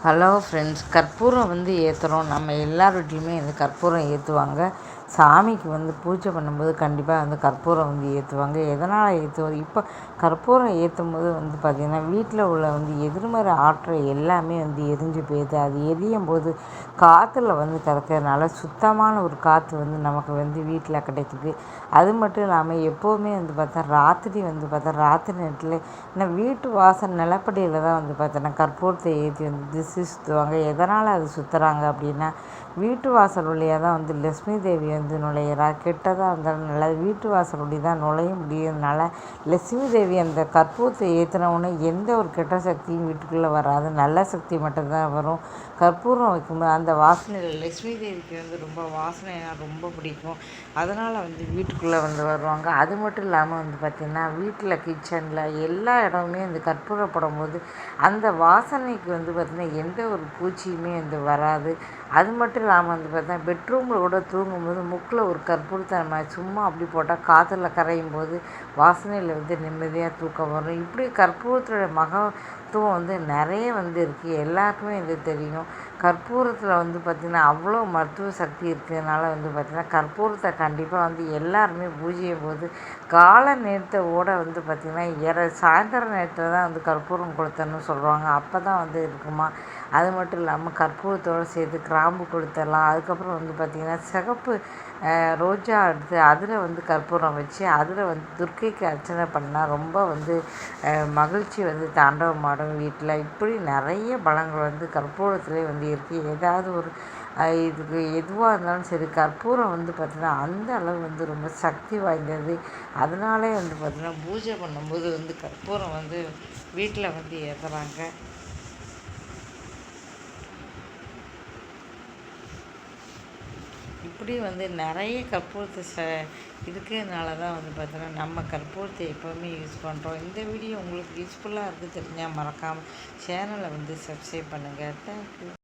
Hello friends கற்பூரம் வந்து ஏற்றுறோம் நம்ம எல்லார் வீட்லேயுமே இந்த கற்பூரம் ஏற்றுவாங்க சாமிக்கு வந்து பூஜை பண்ணும்போது கண்டிப்பாக வந்து கற்பூரம் வந்து ஏற்றுவாங்க எதனால் ஏற்றுவோம் இப்போ கற்பூரம் ஏற்றும் போது வந்து பார்த்திங்கன்னா வீட்டில் உள்ள வந்து எதிர்மறை ஆற்றல் எல்லாமே வந்து எரிஞ்சு போயிடுது. அது எரியும் போது காற்றுல வந்து கறக்கிறதுனால சுத்தமான ஒரு காற்று வந்து நமக்கு வந்து வீட்டில் கிடைக்குது. அது மட்டும் இல்லாமல் எப்போவுமே வந்து பார்த்தா ராத்திரி வந்து பார்த்தா ராத்திரி நேரத்தில் ஏன்னா வீட்டு வாசல் நிலப்படியில் தான் வந்து பார்த்தோன்னா கற்பூரத்தை ஏற்றி வந்து திசை சுற்றுவாங்க எதனால் அது சுற்றுறாங்க அப்படின்னா வீட்டு வாசல் வழியாக தான் வந்து லக்ஷ்மி தேவி வந்து நுழையிறா. கெட்டதாக இருந்தாலும் நல்லது. வீட்டு வாசல் வழி தான் நுழைய முடியறதுனால லக்ஷ்மி தேவி அந்த கற்பூரத்தை ஏற்றினவுடனே எந்த ஒரு கெட்ட சக்தியும் வீட்டுக்குள்ளே வராது. நல்ல சக்தி மட்டும்தான் வரும். கற்பூரம் வைக்கும்போது அந்த வாசனையில் லக்ஷ்மி தேவிக்கு வந்து ரொம்ப வாசனையாக ரொம்ப பிடிக்கும். அதனால் வந்து வீட்டுக்குள்ளே வந்து வருவாங்க. அது மட்டும் இல்லாமல் வந்து பார்த்திங்கன்னா வீட்டில் கிச்சனில் எல்லா இடமுமே இந்த கற்பூரம் போடும்போது அந்த வாசனைக்கு வந்து பார்த்திங்கன்னா எந்த ஒரு பூச்சியுமே வந்து வராது. அது மட்டும் இல்லாமல் வந்து பார்த்தா பெட்ரூமில் கூட தூங்கும்போது முக்கில் ஒரு கற்பூரத்தை சும்மா அப்படி போட்டால் காற்றுல கரையும் போது வாசனையில் வந்து நிம்மதியாக தூக்கம் வரும். இப்படி கற்பூரத்தோட மகத்துவம் வந்து நிறைய வந்து இருக்குது எல்லாருக்குமே இது தெரியும். கற்பூரத்தில் வந்து பார்த்திங்கன்னா அவ்வளோ மருத்துவ சக்தி இருக்கிறதுனால வந்து பார்த்திங்கன்னா கற்பூரத்தை கண்டிப்பாக வந்து எல்லாருமே பூஜையும் போது காலை நேரத்தை ஓட வந்து பார்த்திங்கன்னா இற சாயந்தர நேரத்தில் தான் வந்து கற்பூரம் கொளுத்தணும்னு சொல்கிறாங்க அப்போ தான் வந்து இருக்குமா? அது மட்டும் இல்லாமல் கற்பூரத்தோடு சேர்த்து கிராம்பு கொளுத்தலாம். அதுக்கப்புறம் வந்து பார்த்திங்கன்னா சிகப்பு ரோஜா எடுத்து அதில் வந்து கற்பூரம் வச்சு அதில் வந்து துர்க்கைக்கு அர்ச்சனை பண்ணால் ரொம்ப வந்து மகிழ்ச்சி வந்து தாண்டவமாடும் வீட்டில். இப்படி நிறைய பலங்கள் வந்து கற்பூரத்துலேயே வந்து இருக்குது ஏதாவது ஒரு இதுக்கு எதுவாக இருந்தாலும் சரி கற்பூரம் வந்து பார்த்திங்கன்னா அந்த அளவு வந்து ரொம்ப சக்தி வாய்ந்தது. அதனாலே வந்து பார்த்திங்கன்னா பூஜை பண்ணும்போது வந்து கற்பூரம் வந்து வீட்டில் வந்து ஏற்றுறாங்க இப்படி வந்து நிறைய கற்பூரத்தை ச இருக்கிறதுனால தான் வந்து பார்த்தோன்னா நம்ம கற்பூரத்தை எப்போவுமே யூஸ் பண்ணுறோம் இந்த வீடியோ உங்களுக்கு யூஸ்ஃபுல்லாக இருக்குது தெரிஞ்சால் மறக்காமல் சேனலை வந்து சப்ஸ்கிரைப் பண்ணுங்கள் தேங்க்யூ